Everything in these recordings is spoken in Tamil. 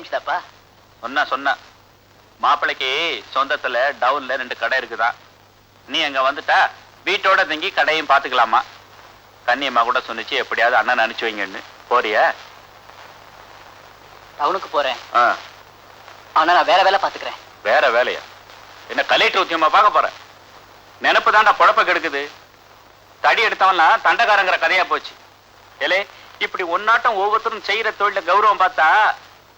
நியமிச்சதாப்பா சொன்னா சொன்னா. மாப்பிள்ளைக்கு சொந்தத்துல டவுன்ல ரெண்டு கடை இருக்குதான் நீ அங்க வந்துட்டா வீட்டோட தங்கி கடையும் பாத்துக்கலாமா? கன்னியம்மா கூட சொன்னிச்சு எப்படியாவது அண்ணன் அனுப்பிச்சு வைங்கன்னு. போறியா? டவுனுக்கு போறேன். ஆனா நான் வேற வேலை பாத்துக்கிறேன். வேற வேலையா? என்ன கலெக்டர் உத்தியமா பார்க்க போற? நினப்பு தாண்டா பொழப்ப கெடுக்குது. தடி எடுத்தவன்லாம் தண்டக்காரங்கிற கதையா போச்சு. ஏலே இப்படி ஒன்னாட்டம் ஒவ்வொருத்தரும் செய்யற தொழில கௌரவம் பார்த்தா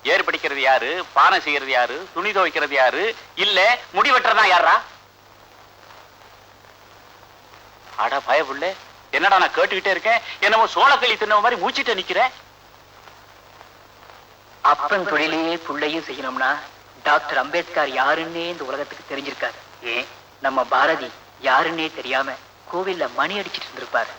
ஏறு பிடிக்கிறது யாரு? பானை செய்யறது யாரு? துணி துவைக்கிறது யாரு? இல்ல முடி வெட்டுறதா யாரா அட பயப்புள்ள என்னடா நான் கேட்டுக்கிட்டே இருக்கேன்? என்னமோ சோளக்களி தின்ன மாதிரி மூச்சிட்டு நிக்கிறேன் அப்பன் தொழிலையே புள்ளையும் செய்யணும்னா டாக்டர் அம்பேத்கர் யாருன்னே இந்த உலகத்துக்கு தெரிஞ்சிருக்காரு ஏன்? நம்ம பாரதி யாருன்னே தெரியாம கோவில்ல மணி அடிச்சிட்டு இருந்திருப்பாரு.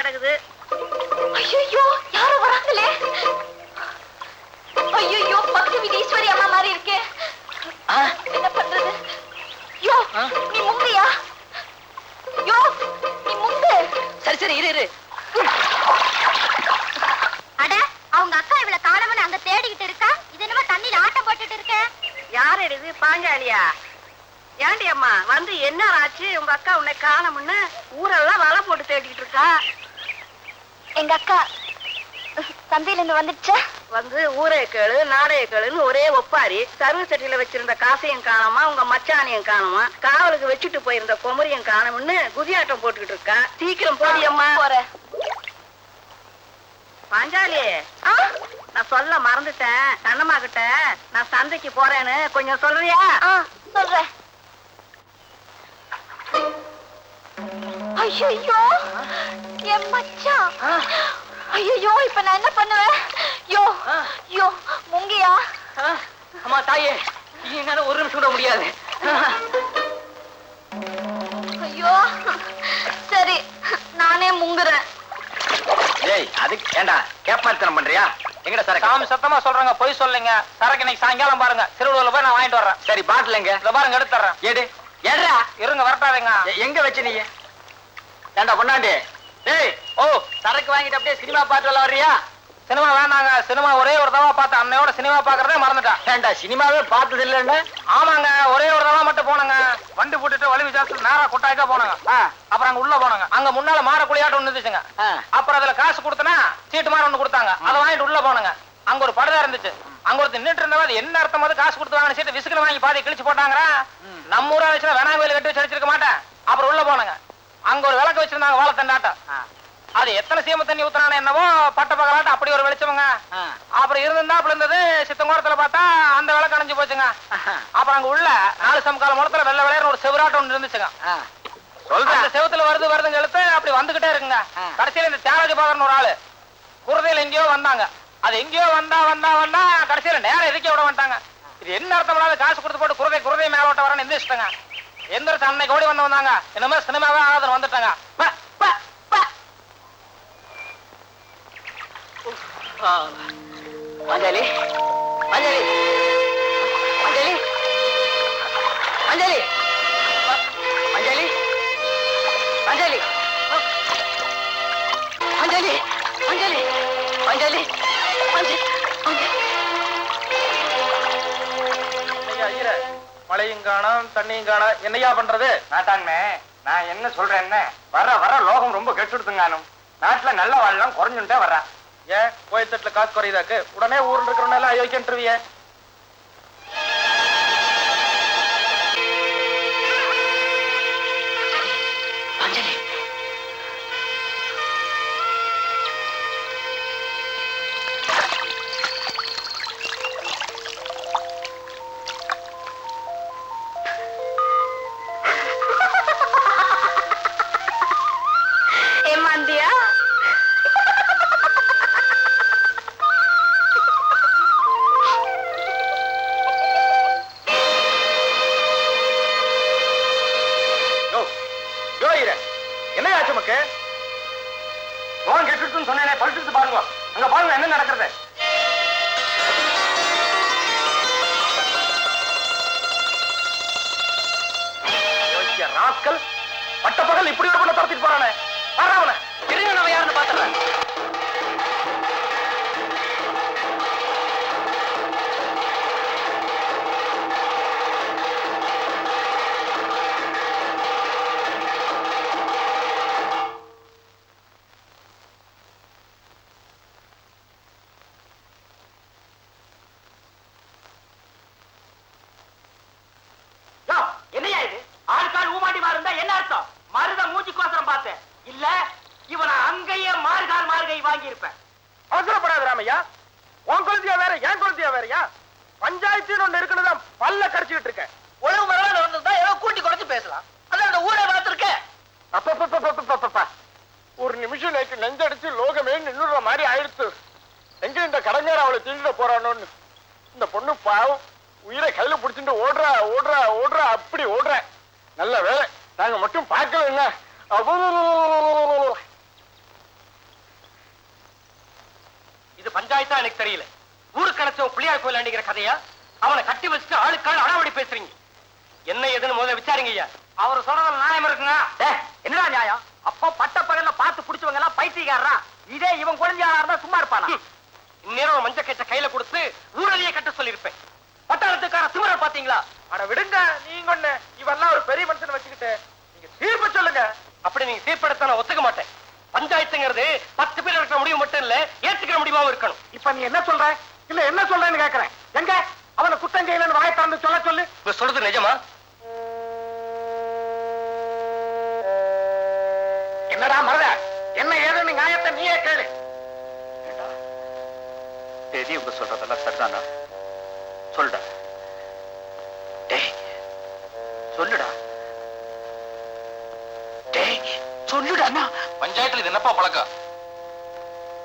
கிடக்குது. ஐயோ யாரோ வராங்களே? ஐயோ பக்தி விதீஸ்வரி அம்மா மாதிரி இருக்கே. என்ன பண்றது? யோ? நீ முங்கியா யோ நீ முங்கு சரி சரி இரு இரு. அட அவங்க அக்கா இவள காணவன் அங்க தேடிக்கிட்டு இருக்கா? இது என்னமோ தண்ணியில ஆட்டம் போட்டுட்டு இருக்க. யார் இது? பாஞ்சாலியா? ஏண்டி அம்மா வந்து என்ன ஆச்சு? உங்க அக்கா உன்னை காணோம்னு ஊரெல்லாம் வலை போட்டு தேடிட்டு இருக்கா? எங்க அக்கா சந்தையில இருந்து வந்துடுச்சா? வந்து ஊரே கேளு நாடே கேளுன்னு ஒரே ஒப்பாரி. சர்வ சட்டியில வச்சிருந்த காசையும் காணோமா உங்க மச்சானையும் காணோமா காவலுக்கு வச்சுட்டு போயிருந்த குமரியும் காணோம்னு குதியாட்டம் போட்டுக்கிட்டு இருக்கா. சீக்கிரம் போடியம்மா. பாஞ்சாலி? நான் சொல்ல மறந்துட்டேன். கண்ணம்மா கிட்ட நான் சந்தைக்கு போறேன்னு கொஞ்சம் சொல்றியா? சொல்றேன். ஐயோ என் மச்சான் ஐயோ இப்ப நான் என்ன பண்ணுவேன்? யோ. யோ முங்கியா. அம்மா தாயே என்னால ஒரு நிமிஷம் கூட முடியாது. ஐயோ சரி நானே முங்குறேன். ஏய் அதுக்கு ஏண்டா கேப்பாத்தனம் பண்றியா? எங்கடா சார் சாமி சத்தமா சொல்றாங்க பொய் சொல்லுங்க. சரக்கு இன்னைக்கு சாயங்காலம் பாருங்க. திருவள்ளூர்ல போய் நான் வாங்கிட்டு வர்றேன். சரி பாட்டில் எங்க? இத பாருங்க எடுத்துறேன் எடு. ஏடா இருங்க வரட்டாதீங்க. எங்க வச்சு நீ? ஏண்டா பொண்ணாண்டி டேய் ஓ சரக்கு வாங்கிட்டு அப்படியே சினிமா பார்த்து வரல வர்றியா? சினிமா வேணாங்க சினிமா ஒரே ஒரு தடவை பார்த்தேன் அன்னையோட சினிமா பாக்குறதே மறந்துட்டேன் ஏண்டா சினிமாவே பார்த்தது இல்லைன்னு? ஆமாங்க ஒரே ஒரு தடவை மட்டும் போனங்க. வண்டி போட்டுட்டு வலி விசாரத்துல நேரா கொட்டாய்க்கா போனாங்க. அப்புறம் அங்க உள்ள போனாங்க. அங்க முன்னால மாற குளியாட்டம் இருந்துச்சுங்க. அப்புறம் அதுல காசு கொடுத்தனா சீட்டு மாற ஒண்ணு கொடுத்தாங்க. அதை வாங்கிட்டு உள்ள போனாங்க. அங்க ஒரு படுதா இருந்துச்சு. அங்க ஒருத்தர் நின்னுட்டு இருந்தவன் அது என்ன அர்த்தம் அது? காசு கொடுத்து வாங்கின சீட்டு விசுக்குல வாங்கி பாதி கிழிச்சு போட்டாங்க நம்ம ஊரா வச்சுனா வேணா வேலை கட்டி வச்சு அடிச்சிருக்க மாட்டேன். அப்புறம் உள்ள போனாங்க. அங்க ஒரு விளக்கு வச்சிருந்தாங்க வாழைத்தண்டாட்டம். அது எத்தனை சீம தண்ணி ஊத்துறானோ என்னவோ பட்ட பகலாட்டம் அப்படி ஒரு வெளிச்சவங்க அப்புறம் இருந்திருந்தாப்புல இருந்தது சித்தங்கோரத்துல பார்த்தா அந்த விளக்கு அணைஞ்சு போச்சுங்க. அப்புறம் அங்க உள்ள நாலு சமக்கால முடத்துல வெள்ளை விளையாடுற ஒரு செவராட்டம் ஒன்று இருந்துச்சுங்க. அந்த செவத்துல வருது வருதுங்க எழுத்து அப்படி வந்துகிட்டே இருக்குங்க. கடைசியில இந்த தியாகராஜ பாகர்னு ஒரு ஆளு குருதையில எங்கேயோ வந்தாங்க. அது எங்கேயோ வந்தா வந்தா வந்தா கடைசியில நேரம் எதுக்கே விட மாட்டாங்க. இது என்ன அர்த்தம்? காசு கொடுத்து போட்டு குருதை குருதை மேலோட்ட வரேன்னு எந்திரிச்சிட்டாங்க. எந்திரிச்சு அன்னைக்கு ஓடி வந்து வந்தாங்க என்னமே சினிமாவே ஆகாதுன்னு வந்துட்டாங்க ப, ப, ப. ஆ. அஞ்சலி அஞ்சலி அஞ்சலி அஞ்சலி அஞ்சலி அஞ்சலி அஞ்சலி அஞ்சலி அஞ்சலி அஞ்சலி மழையும் காணோம் தண்ணியும் காணோம். என்னையா பண்றது? நாட்டாண்மே நான் என்ன சொல்றேன்னு வர வர லோகம் ரொம்ப கெட்டுடுத்துங்கானும். நாட்டுல நல்ல வாழலாம் குறைஞ்சுட்டே வர்றா ஏன்? கோயில் தட்டுல காசு குறையுதாக்கு? உடனே ஊர்ல இருக்கிறவங்க எல்லாம் ராஸ்கல் பட்டப்பகல் இப்படி ஒரு பண்ண தரத்திட்டு போறானே. வர்றவன. இருங்க நம்ம யாருன்னு பாத்துறேன் ஊமாண்டி மாறுந்தா என்ன அர்த்தம்? மருத மூஞ்சிக்கோசரம் பார்த்தேன். இல்ல இவனை அங்கேயே மாறுகால் மாறுகை வாங்கி இருப்பேன் அவசரப்படாத ராமையா. உன் குழந்தையா வேற என் குழந்தையா வேறயா? பஞ்சாயத்துன்னு ஒண்ணு இருக்குன்னு பல்ல கடிச்சுக்கிட்டு இருக்கேன். ஒழுங்கு முறையில நடந்திருந்தா ஏதோ கூட்டி குறைச்சு பேசலாம். அதான் அந்த ஊரை அப்பப்பப்பப்பப்பப்பப்பா. ஒரு நிமிஷம் நேற்று நெஞ்சடிச்சு லோகமே நின்னுற மாதிரி ஆயிடுச்சு எங்க இந்த கடங்கார அவளை தீண்டிட போறானோன்னு. இந்த பொண்ணு பாவம். உயிரை கையில பிடிச்சிட்டு ஓடுறா ஓடுறா ஓடுறா அப்படி ஓடுற. நல்ல வேலை. நாங்க மட்டும் பார்க்கல என்ன? இது பஞ்சாயத்தா எனக்கு தெரியல. ஊருக்கு கிடைச்சவன் பிள்ளையார் கோயில் அடிக்கிற கதையா? அவனை கட்டி வச்சுட்டு ஆளுக்காள் அடாவடி பேசுறீங்க. என்ன ஏதுன்னு முதல்ல விசாரிங்க ஐயா. அவர் சொல்றதுல நியாயம் இருக்குங்க. என்னடா நியாயம்? அப்போ பட்ட பகல்ல பார்த்து பிடிச்சவங்க எல்லாம் பைத்தியக்காரரா? இதே இவன் குழந்தையாரா இருந்தா சும்மா இருப்பானா? இந்நேரம் மஞ்ச கட்ட கையில கொடுத்து ஊரலியே கட்ட சொல்லியிருப்பேன். பட்டாளத்துக்கார திமிர பாத்தீங்களா அட விடுங்க நீங்க ஒண்ணு. இவெல்லாம் ஒரு பெரிய மனுஷன் வச்சுக்கிட்டு நீங்க தீர்ப்பு சொல்லுங்க. அப்படி நீங்க தீர்ப்பெடுத்த நான் ஒத்துக்க மாட்டேன். பஞ்சாயத்துங்கிறது பத்து பேர் இருக்கிற முடிவு மட்டும் இல்ல ஏத்துக்கிற முடிவாவும் இருக்கணும். இப்ப நீ என்ன சொல்ற? இல்ல என்ன சொல்றேன்னு கேக்குறேன். எங்க? அவனை குத்தம் செய்யலன்னு வாயை திறந்து சொல்ல சொல்லு. இப்ப சொல்றது நிஜமா? என்னடா மருத என்ன ஏதுன்னு நியாயத்தை நீயே கேளு. தேதி இவங்க சொல்றதெல்லாம் சரிதானா? சொல்லுடா டேய் சொல்லுடா. டேய் சொல்லுடாண்ணா பஞ்சாயத்துல இது என்னப்பா பழக்கம்?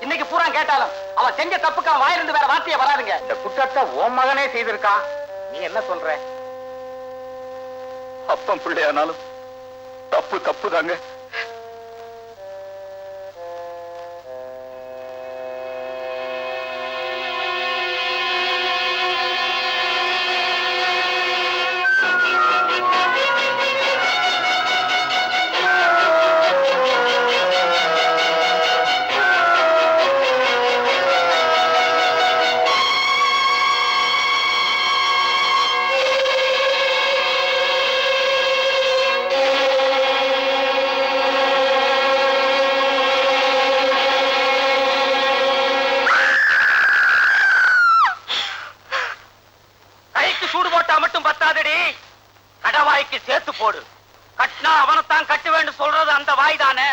இன்னைக்கு பூரா கேட்டாலும் அவன் செஞ்ச தப்புக்கு அவன் வாயிலிருந்து வேற வார்த்தையே வராதுங்க. இந்த குற்றத்தை உன் மகனே செய்திருக்கான். நீ என்ன சொல்ற? அப்பம் பிள்ளையானாலும் தப்பு தப்பு தாங்க மட்டும் பத்தாதடி. கடவாய்க்கு சேர்த்து போடு. கட்டினா அவனைத்தான் கட்டுவேன்னு சொல்றது அந்த வாய் தானே